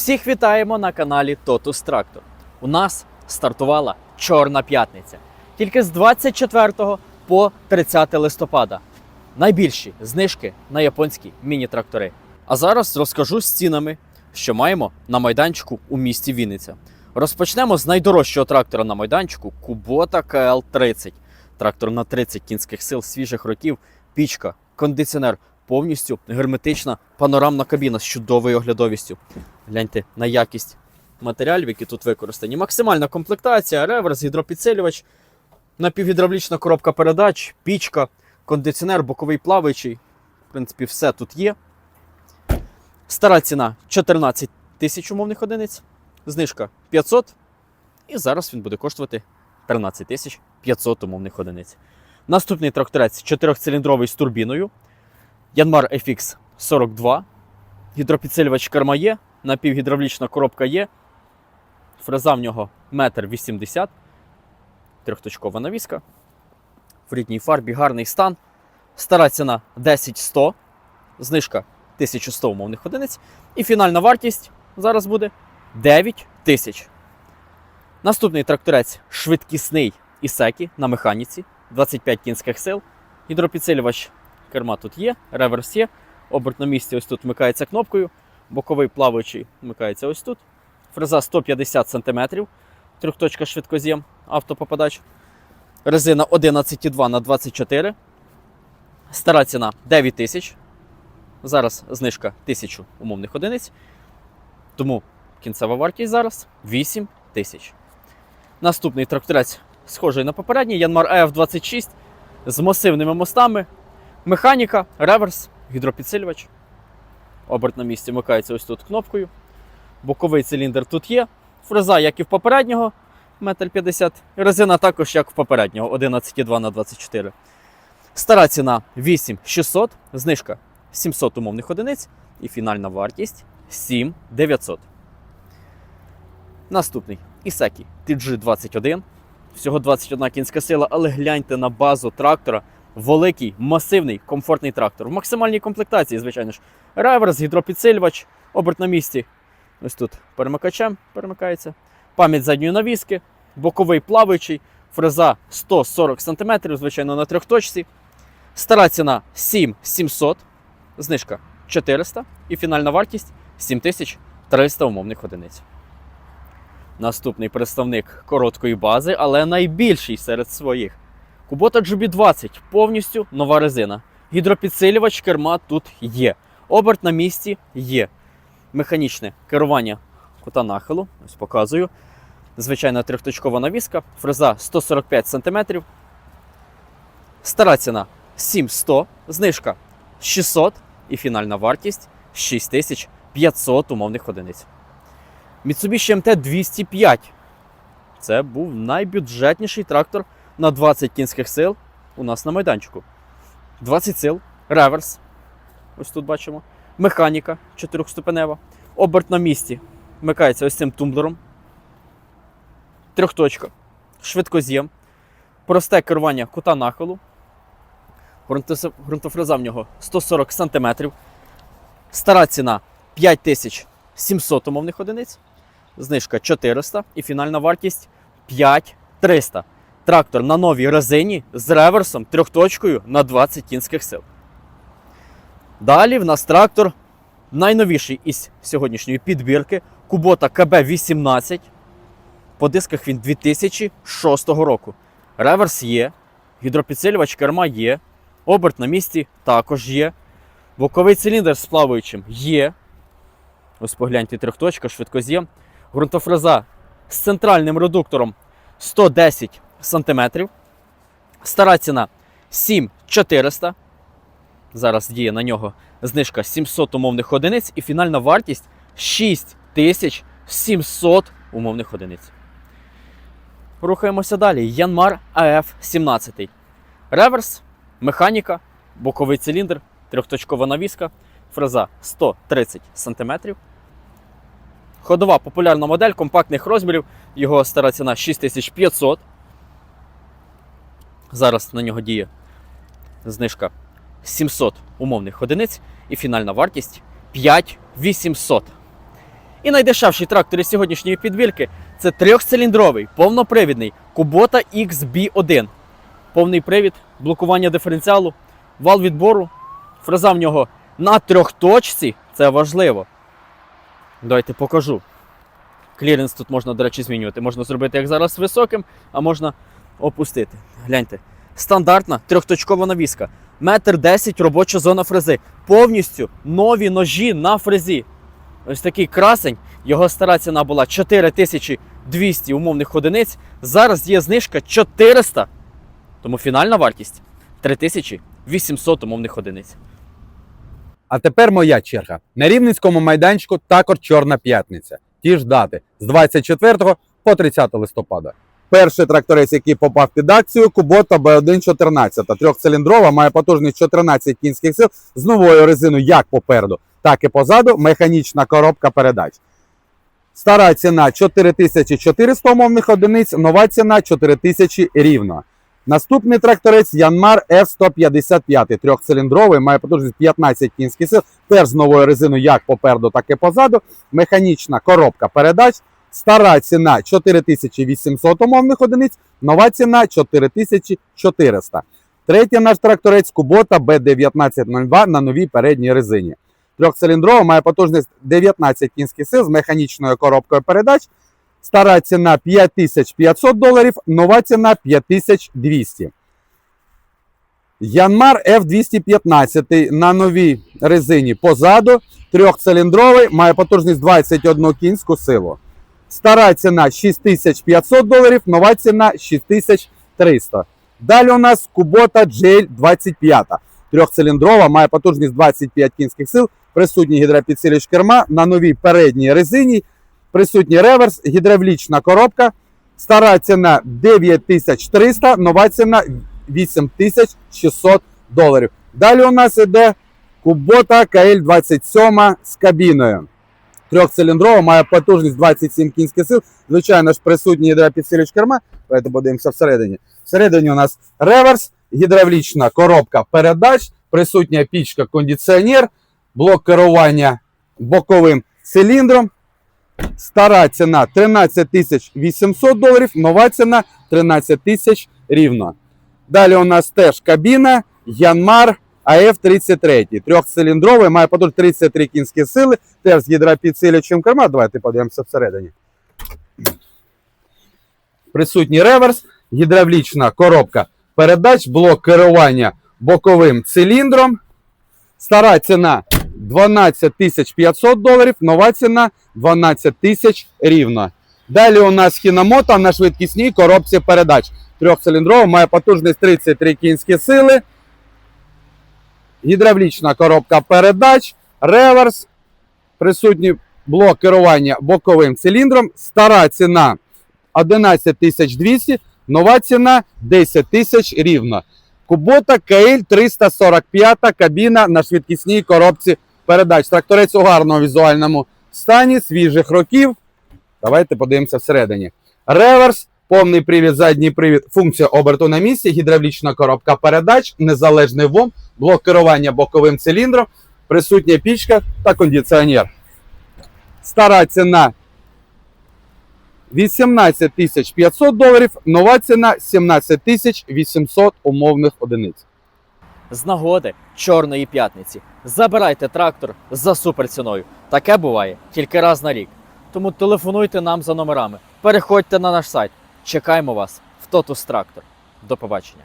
Всіх вітаємо на каналі Totus Tractor. У нас стартувала Чорна п'ятниця. Тільки з 24 по 30 листопада. Найбільші знижки на японські міні-трактори. А зараз розкажу з цінами, що маємо на майданчику у місті Вінниця. Розпочнемо з найдорожчого трактора на майданчику Kubota KL30. Трактор на 30 кінських сил свіжих років, пічка, кондиціонер, повністю герметична панорамна кабіна з чудовою оглядовістю. Гляньте на якість матеріалів, які тут використані. Максимальна комплектація, реверс, гідропідсилювач, напівгідравлічна коробка передач, пічка, кондиціонер, боковий плаваючий. В принципі, все тут є. Стара ціна 14 тисяч умовних одиниць, знижка 500. І зараз він буде коштувати 13 тисяч 500 умовних одиниць. Наступний тракторець 4-циліндровий з турбіною. Yanmar FX 42. Гідропідсилювач керма є, напівгідравлічна коробка є. Фреза в нього 1,80 м. Трьохточкова навіска. В рідній фарбі гарний стан. Стара ціна 10100, знижка 1100 умовних одиниць. І фінальна вартість зараз буде 9 тисяч. Наступний тракторець швидкісний Ісекі на механіці, 25 кінських сил. Гідропідсилювач керма тут є, реверс є. Оберт на місці ось тут вмикається кнопкою. Боковий плаваючий вмикається ось тут. Фреза 150 см, трьохточка швидкоз'єм, автопопадач. Резина 11,2 на 24. Стара ціна 9 тисяч. Зараз знижка 1000 умовних одиниць. Тому кінцева вартість зараз 8 тисяч. Наступний тракторець схожий на попередній Yanmar EF26 з масивними мостами. Механіка, реверс, гідропідсилювач. Оберт на місці вмикається ось тут кнопкою. Боковий циліндр тут є. Фреза, як і в попереднього, 1,50 м. Резина також, як в попереднього, 11,2 на 24 Стара ціна 8600, знижка 700 умовних одиниць і фінальна вартість 7900. Наступний Ісекі TG21. Всього 21 кінська сила, але гляньте на базу трактора. Великий, масивний, комфортний трактор. В максимальній комплектації, звичайно ж. Реверс, гідропідсилювач, оберт на місці. Ось тут перемикачем перемикається. Пам'ять задньої навіски, боковий плаваючий, фреза 140 см, звичайно, на трьохточці. Стара ціна 7700, знижка 400 і фінальна вартість 7300 умовних одиниць. Наступний представник короткої бази, але найбільший серед своїх. Kubota GB20 повністю нова резина. Гідропідсилювач керма тут є. Оберт на місці є. Механічне керування кута нахилу. Ось показую. Звичайна трьохточкова навіска, фреза 145 см. Стара ціна 7100, знижка 600 і фінальна вартість 6500 умовних одиниць. Mitsubishi MT-205. Це був найбюджетніший трактор на 20 кінських сил у нас на майданчику. 20 сил, реверс. Ось тут бачимо. Механіка 4-ступенева. Оберт на місці. Вмикається ось цим тумблером. Трьохточка. Швидкоз'єм. Просте керування кута нахилу. Грунтофреза в нього 140 см. Стара ціна 5700 умовних одиниць. Знижка 400 і фінальна вартість 5300. Трактор на новій резині з реверсом трьохточкою на 20 кінських сил. Далі в нас трактор найновіший із сьогоднішньої підбірки Kubota KB18. По дисках він 2006 року. Реверс є, гідропідсилювач керма є, оберт на місці також є. Боковий циліндр з плаваючим є. Ось погляньте, трьохточка, швидкоз'єм. Ґрунтофреза з центральним редуктором 110 см. Стара ціна 7400. Зараз діє на нього знижка 700 умовних одиниць і фінальна вартість 6700 умовних одиниць. Рухаємося далі. Yanmar AF17. Реверс, механіка, боковий циліндр, трьохточкова навіска, фреза 130 см. Ходова популярна модель компактних розмірів. Його стара ціна 6500. Зараз на нього діє знижка 700 умовних одиниць і фінальна вартість 5800. І найдешевший трактор із сьогоднішньої підвірки це трьохциліндровий, повнопривідний Kubota XB1. Повний привід, блокування диференціалу, вал відбору. Фреза в нього на трьохточці. Це важливо. Давайте покажу. Кліренс тут можна, до речі, змінювати. Можна зробити, як зараз, високим, а можна опустити. Гляньте. Стандартна трьохточкова навіска. Метр десять робоча зона фрези. Повністю нові ножі на фрезі. Ось такий красень. Його стара ціна була 4200 умовних одиниць. Зараз є знижка 400. Тому фінальна вартість 3800 умовних одиниць. А тепер моя черга. На рівненському майданчику також Чорна п'ятниця. Ті ж дати з 24 по 30 листопада. Перший тракторець, який попав під акцію, Kubota B114. Трьохциліндрова, має потужність 14 кінських сил з новою резиною як попереду, так і позаду. Механічна коробка передач. Стара ціна 4400 умовних одиниць, нова ціна 4000 рівно. Наступний тракторець Янмар F155, трьохциліндровий, має потужність 15 кінських сил, теж з новою резиною як попереду, так і позаду. Механічна коробка передач. Стара ціна 4800 умовних одиниць, нова ціна 4400. Третій наш тракторець Kubota B1902 на новій передній резині. Трьохциліндрова має потужність 19 кінських сил з механічною коробкою передач. Стара ціна 5500 доларів, нова ціна 5200. Янмар F215 на новій резині позаду. Трьохциліндровий, має потужність 21 кінську силу. Стара ціна 6500 доларів, нова ціна 6300. Далі у нас Kubota GL 25. Трьохциліндрова, має потужність 25 кінських сил, присутній гідропідсилювач керма на новій передній резині, присутній реверс, гідравлічна коробка. Стара ціна 9300, нова ціна 8600 доларів. Далі у нас іде Kubota KL27 з кабіною. Трьохциліндрова, має потужність 27 кінських сил. Звичайно ж, присутній гідропідсилювач керма. Давайте подивимося всередині. Всередині у нас реверс, гідравлічна коробка передач, присутня пічка кондиціонер, блок керування боковим циліндром. Стара ціна 13 800 доларів, нова ціна 13 тисяч рівно. Далі у нас теж кабіна Янмар АФ-33. Трьохциліндровий, має потужність 33 кінські сили, теж з гідропідсилювачем керма. Давайте подивимося всередині. Присутній реверс, гідравлічна коробка передач, блок керування боковим циліндром. Стара ціна 12 500 доларів, нова ціна 12 тисяч рівно. Далі у нас хіномото на швидкісній коробці передач. Трьохциліндрова, має потужність 33 кінські сили. Гідравлічна коробка передач, реверс, присутній блок керування боковим циліндром. Стара ціна 11 200, нова ціна 10 тисяч рівно. Кубота KL 345 кабіна на швидкісній коробці передач. Тракторець у гарному візуальному стані, свіжих років. Давайте подивимося всередині. Реверс, повний привід, задній привід, функція оберту на місці, гідравлічна коробка передач, незалежний ВОМ, блок керування боковим циліндром, присутня пічка та кондиціонер. Стара ціна 18 500 доларів, нова ціна 17 800 умовних одиниць. З нагоди Чорної п'ятниці. Забирайте трактор за суперціною. Таке буває тільки раз на рік. Тому телефонуйте нам за номерами. Переходьте на наш сайт. Чекаємо вас в Totus Трактор. До побачення.